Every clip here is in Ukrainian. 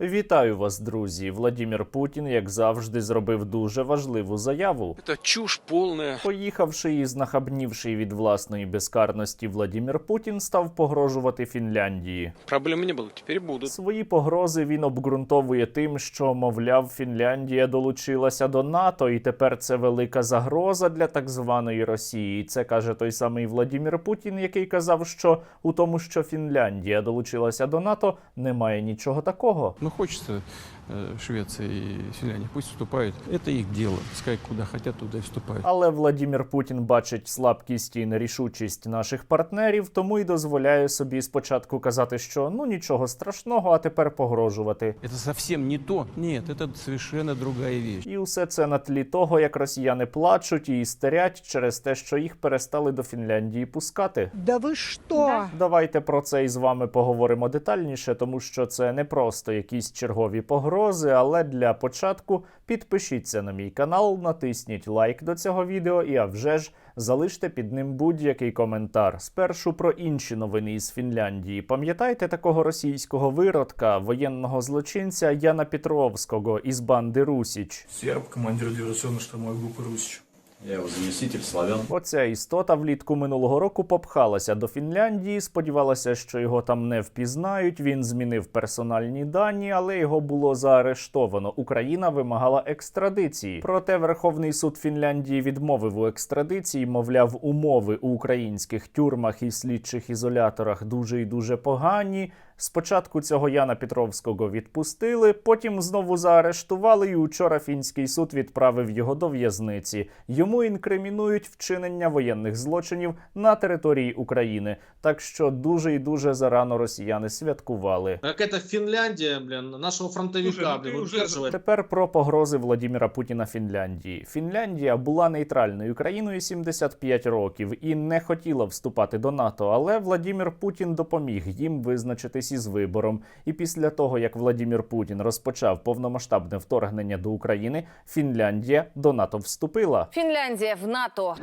Вітаю вас, друзі. Владімір Путін, як завжди, зробив дуже важливу заяву. Это чушь полная. Поїхавши і знахабнівши від власної безкарності, Владімір Путін став погрожувати Фінляндії. Проблемы не было, теперь будут. Свої погрози він обґрунтовує тим, що, мовляв, Фінляндія долучилася до НАТО, і тепер це велика загроза для так званої Росії. І Це каже той самий Владімір Путін, який казав, що у тому, що Фінляндія долучилася до НАТО, немає нічого такого. Ну, хочется э, Швеция и Финляндия, пусть вступают. Это их дело. Пускай куда хотят, туда и вступают. Але Владімір Путін бачить слабкість і нерішучість наших партнерів, тому й дозволяє собі спочатку казати, що ну нічого страшного, а тепер погрожувати. Это совсем не то. Нет, это совершенно другая вещь. І усе це на тлі того, як росіяни плачуть і істерять через те, що їх перестали до Фінляндії пускати. Да вы что? Давайте про це із вами поговоримо детальніше, тому що це не просто якісь чергові погрози, але для початку підпишіться на мій канал, натисніть лайк до цього відео і а вже ж залиште під ним будь-який коментар. Спершу про інші новини із Фінляндії. Пам'ятаєте такого російського виродка, воєнного злочинця Яна Петровського із банди Русіч? Серб, командир диверсионно-штурмовой групи «Русич». Я его заместитель Славян. Оця істота влітку минулого року попхалася до Фінляндії, сподівалася, що його там не впізнають. Він змінив персональні дані, але його було заарештовано. Україна вимагала екстрадиції. Проте Верховний суд Фінляндії відмовив у екстрадиції. Мовляв, умови у українських тюрмах і слідчих ізоляторах дуже і дуже погані. Спочатку цього Яна Петровського відпустили, потім знову заарештували, і учора фінський суд відправив його до в'язниці. Йому інкримінують вчинення воєнних злочинів на території України. Так що дуже і дуже зарано росіяни святкували. Какая-то Финляндия, блин, нашего фронтовика, Слушай, ну удерживает. Тепер про погрози Владіміра Путіна Фінляндії. Фінляндія була нейтральною країною 75 років і не хотіла вступати до НАТО, але Владімір Путін допоміг їм визначитись із вибором. І після того, як Владімір Путін розпочав повномасштабне вторгнення до України, Фінляндія до НАТО вступила. Финляндия в НАТО.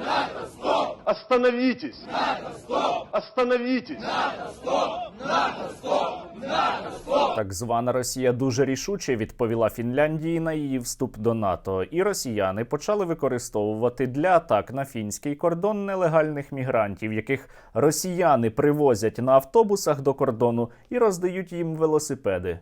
Остановитесь! Остановитесь! Так звана Росія дуже рішуче відповіла Фінляндії на її вступ до НАТО, і росіяни почали використовувати для атак на фінський кордон нелегальних мігрантів, яких росіяни привозять на автобусах до кордону і роздають їм велосипеди.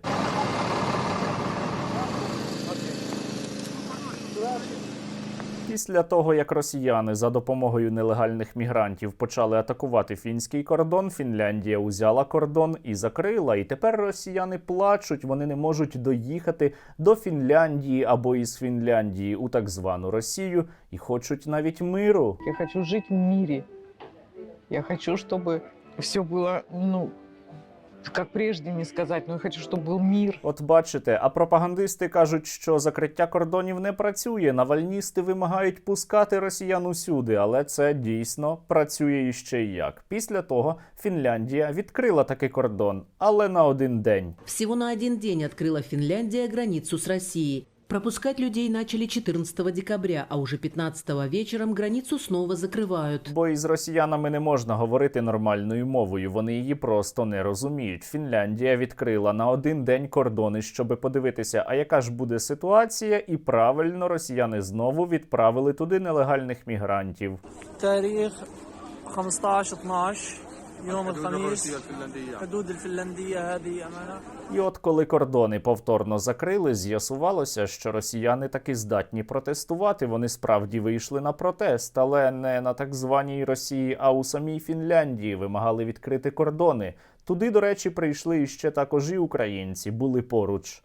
Після того, як росіяни за допомогою нелегальних мігрантів почали атакувати фінський кордон, Фінляндія узяла кордон і закрила. І тепер росіяни плачуть, вони не можуть доїхати до Фінляндії або із Фінляндії у так звану Росію і хочуть навіть миру. Я хочу жить в мире. Я хочу, чтобы все было, ну, как прежде не сказать, но я хочу, чтобы был мир. От бачите, а пропагандисти кажуть, що закриття кордонів не працює. Навальністи вимагають пускати росіян усюди, але це дійсно працює іще й як. Після того Фінляндія відкрила такий кордон, але на один день. Всего на один день открыла Финляндия границу с Россией. Пропускать людей начали 14 декабря, а уже 15 вечором границю знову закривають. Бо із росіянами не можна говорити нормальною мовою. Вони її просто не розуміють. Фінляндія відкрила на один день кордони, щоби подивитися, а яка ж буде ситуація, і правильно росіяни знову відправили туди нелегальних мігрантів. Таріх 15-16 يوم الخميس حدود الفنلندية هذه أمانة І от коли кордони повторно закрили, з'ясувалося, що росіяни таки здатні протестувати. Вони справді вийшли на протест, але не на так званій Росії, а у самій Фінляндії вимагали відкрити кордони. Туди, до речі, прийшли іще також і українці, були поруч.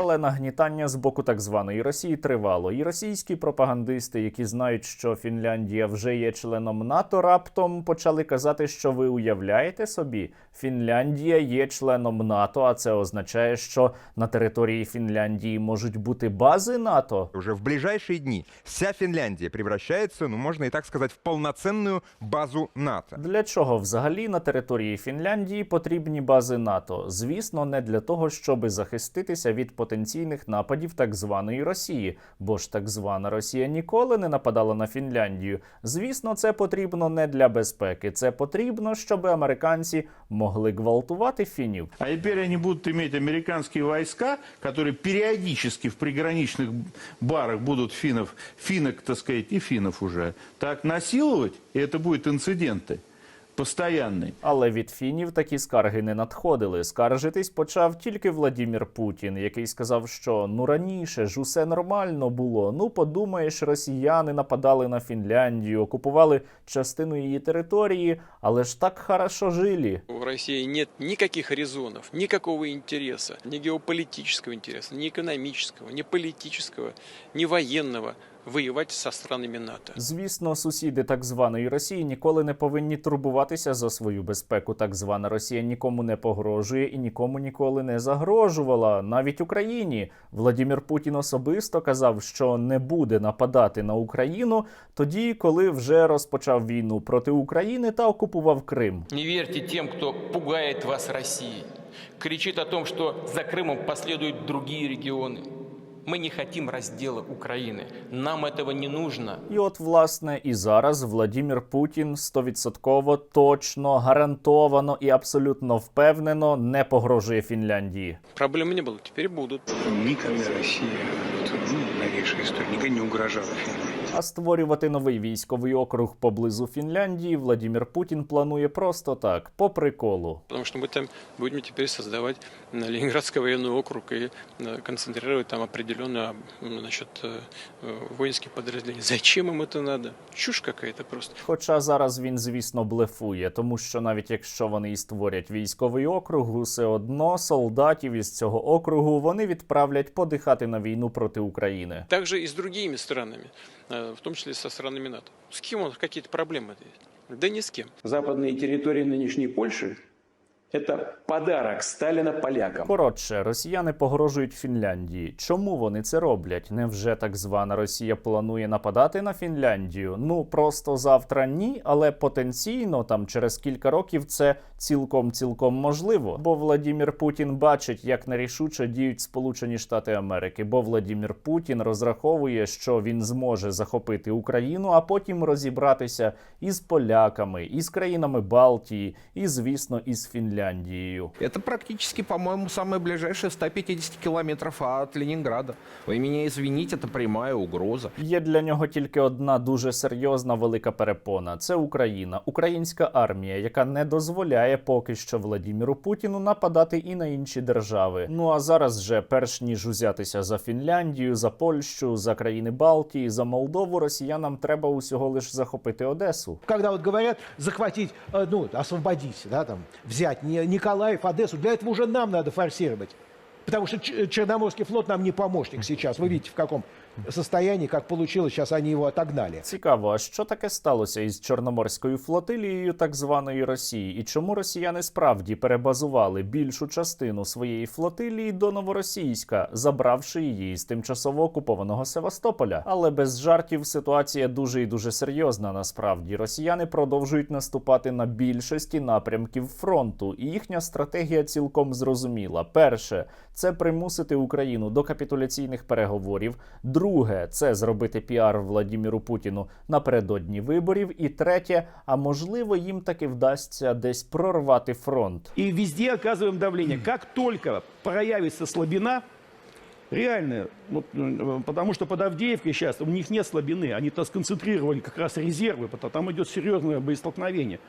Але нагнітання з боку так званої Росії тривало. І російські пропагандисти, які знають, що Фінляндія вже є членом НАТО, раптом почали казати, що ви уявляєте собі, Фінляндія є членом НАТО, а це означає, що на території Фінляндії можуть бути бази НАТО. Уже в ближайшие дни вся Финляндия превращается, ну можно и так сказать, в полноценную базу НАТО. Для чого взагалі на території Фінляндії потрібні бази НАТО? Звісно, не для того, щоб захиститися від потенційних нападів так званої Росії, бо ж так звана Росія ніколи не нападала на Фінляндію. Звісно, це потрібно не для безпеки. Це потрібно, щоб американці могли гвалтувати фінів. А теперь они будут иметь американские войска, которые периодически в приграничных барах будут финнов, финок, так сказать, и финнов уже, так насиловать, и это будут инциденты постоянные. Але від фінів такі скарги не надходили. Скаржитись почав тільки Владімір Путін, який сказав, що ну раніше ж усе нормально було. Ну подумаєш, росіяни нападали на Фінляндію, окупували частину її території, але ж так хорошо жили. У России нет никаких резонов, никакого интереса, ни геополитического интереса, ни экономического, ни политического, ни военного воевать со странами НАТО. Звісно, сусіди так званої Росії ніколи не повинні турбуватися за свою безпеку. Так звана Росія нікому не погрожує і нікому ніколи не загрожувала, навіть Україні. Владімір Путін особисто казав, що не буде нападати на Україну тоді, коли вже розпочав війну проти України та окупував Крим. Не верьте тем, кто пугает вас Россией, кричит о том, что за Крымом последуют другие регионы. Мы не хотим раздела Украины. Нам этого не нужно. І от, власне, і зараз Владімір Путін стовідсотково, точно, гарантовано і абсолютно впевнено не погрожує Фінляндії. Проблем не было, теперь будут. Никогда Россия, вот, ну, новейшая история, никогда не угрожала Финляндии. А створювати новий військовий округ поблизу Фінляндії Владімір Путін планує просто так, по приколу. Потому что мы там будем теперь создавать э, Ленинградский военный округ и э, концентрировать там определенно значит, э, э, воинские подразделения. Зачем им это надо? Чушь какая-то просто. Хоча зараз він, звісно, блефує, тому що навіть якщо вони і створять військовий округ, все одно солдатів із цього округу вони відправлять подихати на війну проти України. Также и с другими странами, э, в том числе со странами НАТО. С кем он какие-то проблемы есть? Да ни с кем. Западные территории нынешней Польши – это подарок Сталина полякам. Коротше, росіяни погрожують Фінляндії. Чому вони це роблять? Невже так звана Росія планує нападати на Фінляндію? Ну просто завтра ні, але потенційно там через кілька років це цілком цілком можливо. Бо Владімір Путін бачить, як нерішуче діють Сполучені Штати Америки. Бо Владімір Путін розраховує, що він зможе захопити Україну, а потім розібратися із поляками, із країнами Балтії, і звісно, із Фінляндією. Это практически, по-моему, самое ближайшее 150 километров от Ленинграда. Вы меня извините, это прямая угроза. Є для нього тільки одна дуже серйозна велика перепона: це Україна, українська армія, яка не дозволяє поки що Владіміру Путіну нападати і на інші держави. Ну а зараз же, перш ніж узятися за Фінляндію, за Польщу, за країни Балтії, за Молдову, росіянам треба усього лиш захопити Одесу. Когда вот говорят захватить, э, ну, освободить, да, там, взять Николаев, Одессу, для этого уже нам надо форсировать. Потому что Черноморский флот нам не помощник сейчас. Вы видите, в каком состоянии, как получилось, сейчас они его отогнали. Цікаво, а що таке сталося із Чорноморською флотилією так званої Росії, і чому росіяни справді перебазували більшу частину своєї флотилії до новоросійська, забравши її з тимчасово окупованого Севастополя? Але без жартів ситуація дуже і дуже серйозна. Насправді росіяни продовжують наступати на більшості напрямків фронту, і їхня стратегія цілком зрозуміла. Перше це примусити Україну до капітуляційних переговорів. Друге це зробити піар Владіміру Путіну напередодні виборів. І третє, а можливо, їм таки вдасться десь прорвати фронт. И везде оказываем давление. Как только проявится слабина, реально, вот, э, потому что под Авдеевкой сейчас у них нет слабины, они-то сконцентрировали как раз резервы, потому там идет серьезное боестолкновение.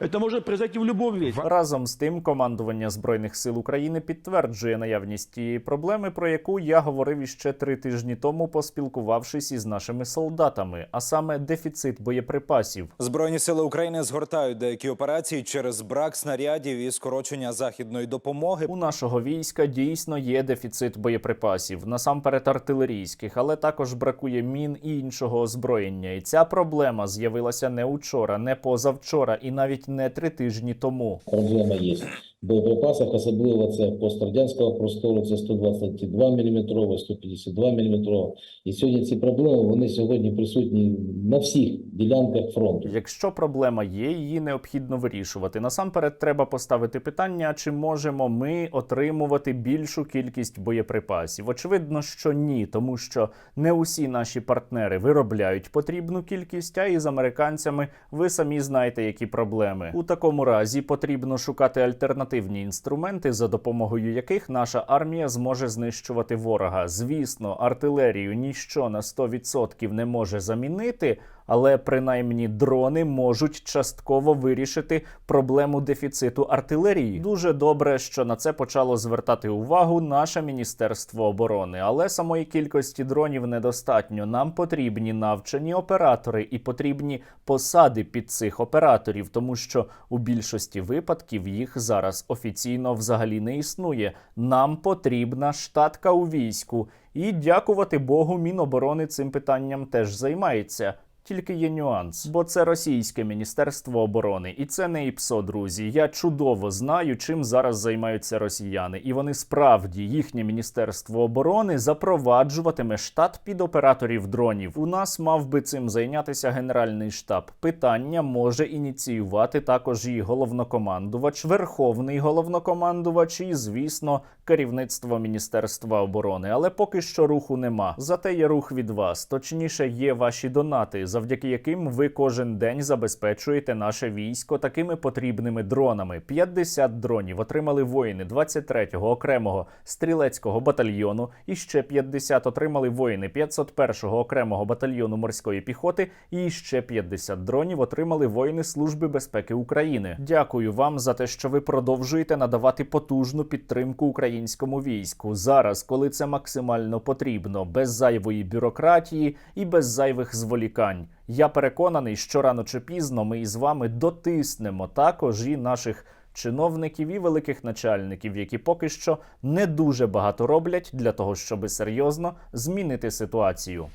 Это может произойти в любом веке. Разом з тим, командування збройних сил України підтверджує наявність тієї проблеми, про яку я говорив іще три тижні тому, поспілкувавшись із нашими солдатами, а саме дефіцит боєприпасів. Збройні сили України згортають деякі операції через брак снарядів і скорочення західної допомоги. У нашого війська дійсно є дефіцит боєприпасів, насамперед артилерійських, але також бракує мін і іншого озброєння. І ця проблема з'явилася не учора, не позавчора, і навіть не три тижні тому. Проблема есть. Боєприпасах, особливо це пострадянського простору, це 122 мм, 152 мм. І сьогодні ці проблеми вони сьогодні присутні на всіх ділянках фронту. Якщо проблема є, її необхідно вирішувати. Насамперед, треба поставити питання, чи можемо ми отримувати більшу кількість боєприпасів. Очевидно, що ні, тому що не усі наші партнери виробляють потрібну кількість, а із американцями ви самі знаєте, які проблеми. У такому разі потрібно шукати альтернативні інструменти, за допомогою яких наша армія зможе знищувати ворога. Звісно, артилерію ніщо на 100% не може замінити. Але принаймні дрони можуть частково вирішити проблему дефіциту артилерії. Дуже добре, що на це почало звертати увагу наше міністерство оборони. Але самої кількості дронів недостатньо. Нам потрібні навчені оператори і потрібні посади під цих операторів, тому що у більшості випадків їх зараз офіційно взагалі не існує. Нам потрібна штатка у війську. І дякувати Богу, Міноборони цим питанням теж займається. Тільки є нюанс, бо це російське міністерство оборони, і це не ІПСО, друзі. Я чудово знаю, чим зараз займаються росіяни, і вони справді їхнє міністерство оборони запроваджуватиме штат під операторів дронів. У нас мав би цим зайнятися генеральний штаб. Питання може ініціювати також і головнокомандувач, верховний головнокомандувач, і звісно, керівництво міністерства оборони. Але поки що руху нема. Зате є рух від вас. Точніше, є ваші донати завдяки яким ви кожен день забезпечуєте наше військо такими потрібними дронами. 50 дронів отримали воїни 23-го окремого стрілецького батальйону. І ще 50 отримали воїни 501-го окремого батальйону морської піхоти. І ще 50 дронів отримали воїни Служби безпеки України. Дякую вам за те, що ви продовжуєте надавати потужну підтримку українському війську зараз, коли це максимально потрібно, без зайвої бюрократії і без зайвих зволікань. Я переконаний, що рано чи пізно ми із вами дотиснемо також і наших чиновників і великих начальників, які поки що не дуже багато роблять для того, щоб серйозно змінити ситуацію.